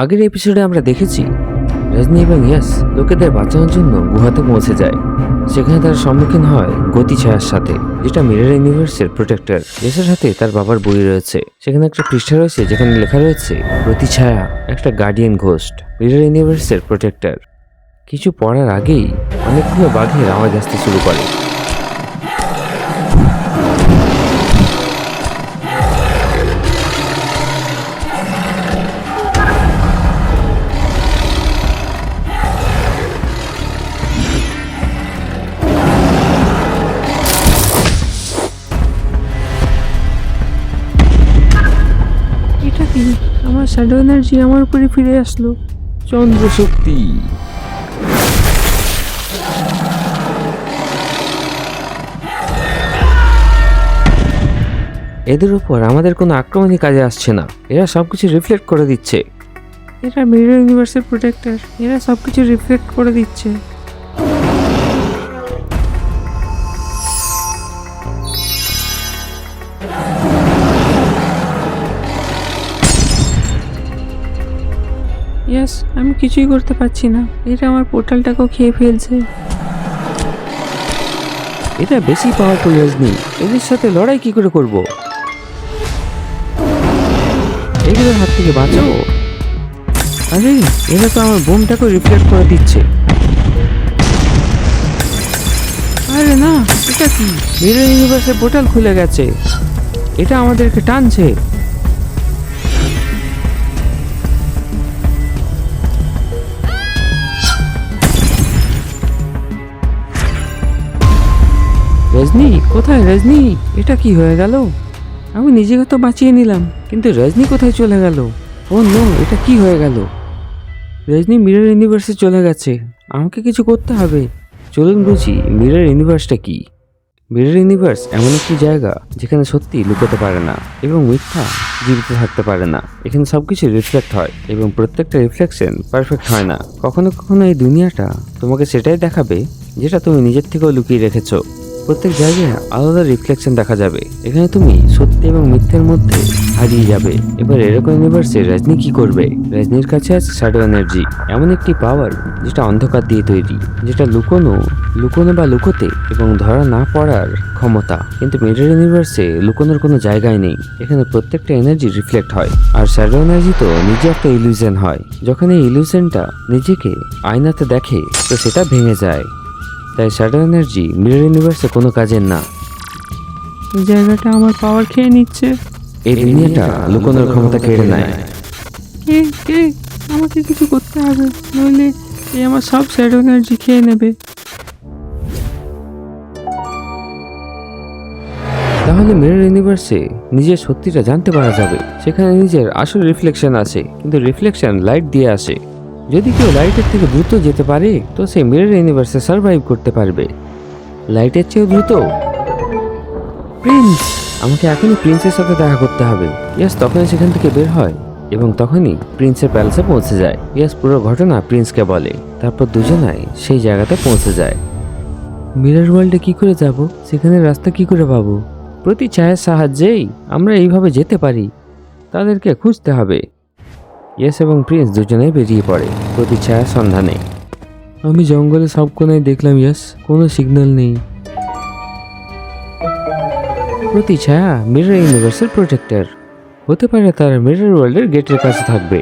আগের এপিসোডে আমরা দেখেছি, রজনী এবং ইয়াস লোকেদের বাঁচানোর জন্য গুহাতে পৌঁছে যায়। সেখানে তার সম্মুখীন হয় গতি ছায়ার সাথে, যেটা মিরর ইউনিভার্সের প্রোটেক্টর ইয়াসের হাতে তার বাবার বই রয়েছে। সেখানে একটা পৃষ্ঠা রয়েছে, যেখানে লেখা রয়েছে প্রতি ছায়া, একটা গার্ডিয়ান ঘোস্ট মিরর ইউনিভার্সের প্রোটেক্টর কিছু পড়ার আগেই অনেকগুলো বাঘের আওয়াজ আসতে শুরু করে। শ্যাডো এনার্জি আমার উপরে ফিরে আসলো। চন্দ্র শক্তি। এদের উপর আমাদের কোনো আক্রমণই কাজে আসছে না। এরা সবকিছু রিফ্লেক্ট করে দিচ্ছে। এরা মিরর ইউনিভার্সের প্রোটেক্টর এরা সব কিছু রিফ্লেক্ট করে দিচ্ছে। ইয়াস আমি কিছুই করতে পারছি না। এটা আমার পোর্টালটাকেও খেয়ে ফেলছে। এটা বেশি পাওয়ারফুল রজনি এদের সাথে লড়াই কি করে করব? এগুলোর হাত থেকে বাঁচাও। আরে এরা তো আমার বোমটাকে রিফ্লেক্ট করে দিচ্ছে। আরে না এটা কি? মিরর ইউনিভার্সের পোর্টাল খুলে গেছে। এটা আমাদেরকে টানছে। রজনী, কোথায় রজনী? এটা কি হয়ে গেল? আমি নিজেকে তো বাঁচিয়ে নিলাম, কিন্তু রজনী কোথায় চলে গেল? ও নো, এটা কি হয়ে গেল? রজনী মিরর ইউনিভার্সে চলে গেছে, আমাকে কিছু করতে হবে। চলুন বুঝি, মিরর ইউনিভার্সটা কি? মিরর ইউনিভার্স এমন একটি জায়গা যেখানে সত্যি লুকোতে পারে না এবং মিথ্যা জীবিত থাকতে পারে না। এখানে সব কিছু রিফ্লেক্ট হয় এবং প্রত্যেকটা রিফ্লেকশন পারফেক্ট হয় না। কখনো কখনো এই দুনিয়াটা তোমাকে সেটাই দেখাবে যেটা তুমি নিজের থেকেও লুকিয়ে রেখেছো। প্রত্যেক জায়গায় আলাদা রিফ্লেকশন দেখা যাবে। এখানে তুমি সত্যি এবং মিথ্যের মধ্যে হারিয়ে যাবে। এবার এরকম ইউনিভার্সে রজনী কি করবে? রজনীর কাছে আছে শ্যাডো এনার্জি এমন একটি পাওয়ার যেটা অন্ধকার দিয়ে তৈরি, যেটা লুকোনো লুকোনো বা লুকোতে এবং ধরা না পড়ার ক্ষমতা। কিন্তু মিরর ইউনিভার্সে লুকোনোর কোনো জায়গায় নেই। এখানে প্রত্যেকটা এনার্জি রিফ্লেক্ট হয়। আর শ্যাডো এনার্জি তো নিজে একটা ইলিউশন হয়। যখন এই ইলিউশনটা নিজেকে আয়নাতে দেখে, তো সেটা ভেঙে যায়। তাই শ্যাডো এনার্জি মিরর ইউনিভার্সে কোনো কাজের না। এই জায়গাটা আমার পাওয়ার খেয়ে নিচ্ছে। এই দুনিয়াটা লুকোনোর ক্ষমতা কেড়ে নেয়। কে কে আমাকে কিছু করতে হবে নইলে এ আমার সব শ্যাডো এনার্জি খেয়ে নেবে। তাহলে মিরর ইউনিভার্সে নিজের সত্যিটা জানতে পারা যাবে। সেখানে নিজের আসল রিফ্লেকশন আছে কিন্তু রিফ্লেকশন লাইট দিয়ে আসে। যদি কেউ লাইটের থেকে দ্রুত যেতে পারে, তো সে মিরর ইউনিভার্সে সার্ভাইভ করতে পারবে। লাইটের চেয়েও দ্রুত? প্রিন্স, আমাকে এখনই প্রিন্সের সাথে দেখা করতে হবে। ইয়াস, তখনই সেখান থেকে বের হয়। এবং তখনই প্রিন্সের প্যালেসে পৌঁছে যায়। ইয়াস, পুরো ঘটনা প্রিন্সকে বলে। তারপর দুজনাই সেই জায়গাতে পৌঁছে যায়। মিরর ওয়ার্ল্ডে কি করে যাব? সেখানে রাস্তা কি করে পাবো? প্রতি ছায়ার সাহায্যেই আমরা এইভাবে যেতে পারি। তাদেরকে খুঁজতে হবে। ইয়েস এবং প্রিন্স দুজনেই বেরিয়ে পড়ে। প্রতি ছায়ার সন্ধানে আমি জঙ্গলে সব কোনায় দেখলাম ইয়েস, কোনো সিগন্যাল নেই। প্রতি ছায়া মিরর ইউনিভার্সের প্রোটেক্টর হতে পারে তারা মিরর ওয়ার্ল্ডের গেটের কাছে থাকবে।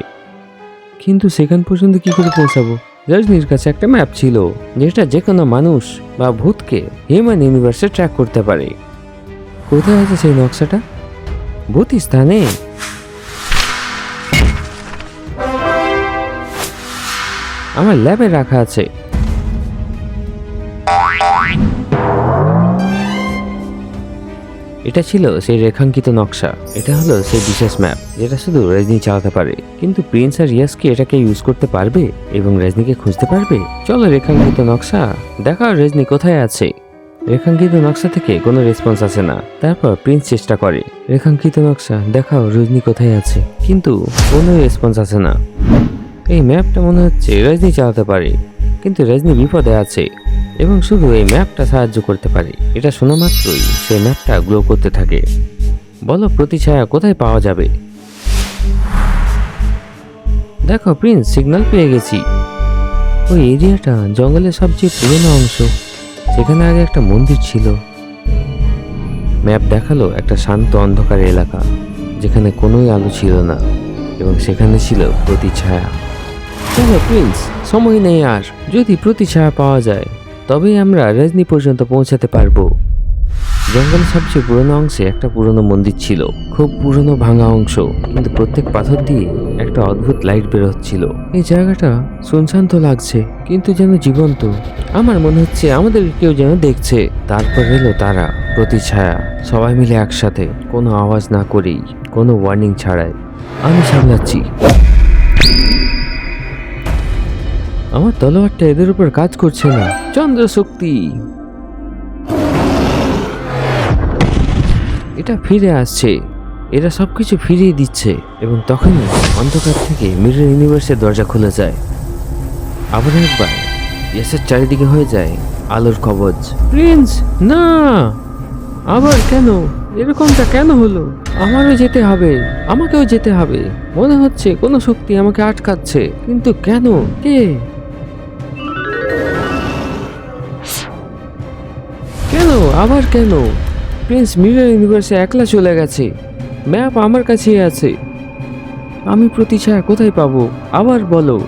কিন্তু সেখান পর্যন্ত কি করে পৌঁছাবো? রজনীর কাছে একটা ম্যাপ ছিল, যেটা যে কোনো মানুষ বা ভূতকে হিউম্যান ইউনিভার্সে ট্র্যাক করতে পারে। কোথায় আছে সেই নকশাটা? ভূত স্থানে? আমার ল্যাবে রাখা আছে। এটা ছিল সেই রেখাঙ্কিত নকশা। এটা হলো সেই বিশেষ ম্যাপ, যেটা শুধু রজনী চালাতে পারে। কিন্তু প্রিন্স আর রিয়াস কি এটাকে ইউজ করতে পারবে এবং রজনীকে খুঁজতে পারবে? চলো রেখাঙ্কিত নকশা দেখাও রজনী কোথায় আছে। রেখাঙ্কিত নকশা থেকে কোনো রেসপন্স আসে না। তারপর প্রিন্স চেষ্টা করে, রেখাঙ্কিত নকশা, দেখাও রজনী কোথায় আছে। কিন্তু কোনো রেসপন্স আসে না। এই ম্যাপটা মনে হচ্ছে রজনী চালাতে পারে, কিন্তু রজনী বিপদে আছে এবং শুধু এই ম্যাপটা সাহায্য করতে পারে। এটা শোনা মাত্রই সেই ম্যাপটা গ্লো করতে থাকে। বলো প্রতিছায়া কোথায় পাওয়া যাবে? দেখো প্রিন্স সিগন্যাল পেয়ে গেছি। ওই এরিয়াটা জঙ্গলের সবচেয়ে পুরনো অংশ সেখানে আগে একটা মন্দির ছিল। ম্যাপ দেখাল একটা শান্ত অন্ধকার এলাকা, যেখানে কোনোই আলো ছিল না, এবং সেখানে ছিল প্রতি ছায়া চলো প্রিন্স, সময় নেই আর। যদি প্রতি ছায়া পাওয়া যায়, তবেই আমরা রজনী পর্যন্ত পৌঁছাতে পারব। জঙ্গলের সবচেয়ে পুরনো অংশে একটা পুরনো মন্দির ছিল। খুব পুরনো ভাঙা অংশ, কিন্তু প্রত্যেক পাথর দিয়ে একটা অদ্ভুত লাইট বের হচ্ছিল। এই জায়গাটা শুনশান্ত লাগছে, কিন্তু যেন জীবন্ত। আমার মনে হচ্ছে আমাদের কেউ যেন দেখছে। তারপর এলো তারা প্রতি ছায়া সবাই মিলে একসাথে, কোনো আওয়াজ না করেই, কোনো ওয়ার্নিং ছাড়াই। আমি সামলাচ্ছি। আমার তলোয়ারটা এদের উপর কাজ করছে না। চন্দ্র শক্তি এটা ফিরে আসছে। এরা সবকিছু ফিরিয়ে দিচ্ছে এবং তখনই অন্ধকার থেকে মিরর ইউনিভার্সের দরজা খুলে যায়। আবার একবার ইয়াসের চারিদিকে হয়ে যায় আলোর কবচ প্রিন্স না! আবার কেন? এরকমটা কেন হলো? আমারও যেতে হবে আমাকেও যেতে হবে। মনে হচ্ছে কোনো শক্তি আমাকে আটকাচ্ছে কিন্তু কেন? কে? আবার কেন? প্রিন্স মিরর ইউনিভার্সে একলা চলে গেছে। ম্যাপ আমার কাছেই আছে। আমি প্রতি ছায়া কোথায় পাবো? আবার বলো।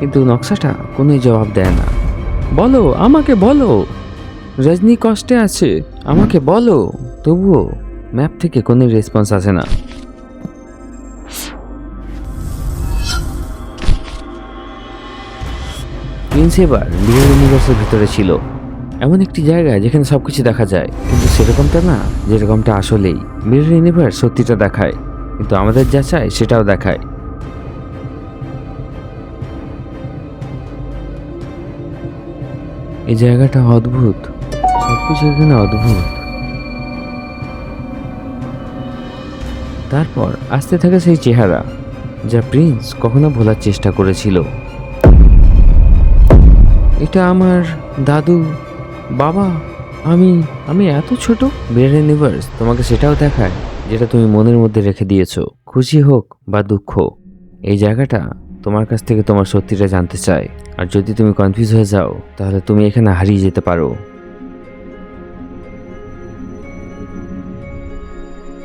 কিন্তু নকশাটা কোনোই জবাব দেয় না। বলো, আমাকে বলো। রজনী কষ্টে আছে। আমাকে বলো। তবুও ম্যাপ থেকে কোনো রেসপন্স আসে না। প্রিন্স এবার মিরর ইউনিভার্সের ভিতরে ছিল। এমন একটি জায়গা যেখানে সবকিছু দেখা যায়। কিন্তু সেরকমটা না, যেরকমটা আসলেই। মিরর ইউনিভার্স সত্যিটা দেখায়, কিন্তু আমাদের যা চায় সেটাও দেখায়। এই জায়গাটা অদ্ভুত। সবকিছু এখানে অদ্ভুত। তারপর আসতে থাকে সেই চেহারা, যা প্রিন্স কখনো ভোলার চেষ্টা করেছিল। এটা আমার দাদু বাবা আমি আমি এত ছোট। বের ইউনিভার্স তোমাকে সেটাও দেখায় যেটা তুমি মনের মধ্যে রেখে দিয়েছ। খুশি হোক বা দুঃখ এই জায়গাটা তোমার কাছ থেকে তোমার সত্যিটা জানতে চায়। আর যদি তুমি কনফিউজ হয়ে যাও তাহলে তুমি এখানে হারিয়ে যেতে পারো।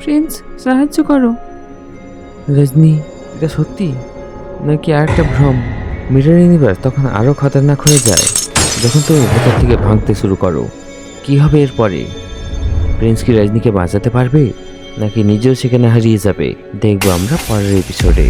প্রিন্স সাহায্য করো। রজনী এটা সত্যি? নাকি আর একটা ভ্রম? মিরর ইউনিভার্স তখন আরও খতরনাক হয়ে যায়। যখন তুমি ভেতর থেকে ভাঙতে শুরু করো, কি হবে এরপরে? প্রিন্স কি রজনীকে বাঁচাতে পারবে, নাকি নিজেও সেখানে হারিয়ে যাবে? দেখব আমরা পরের এপিসোডে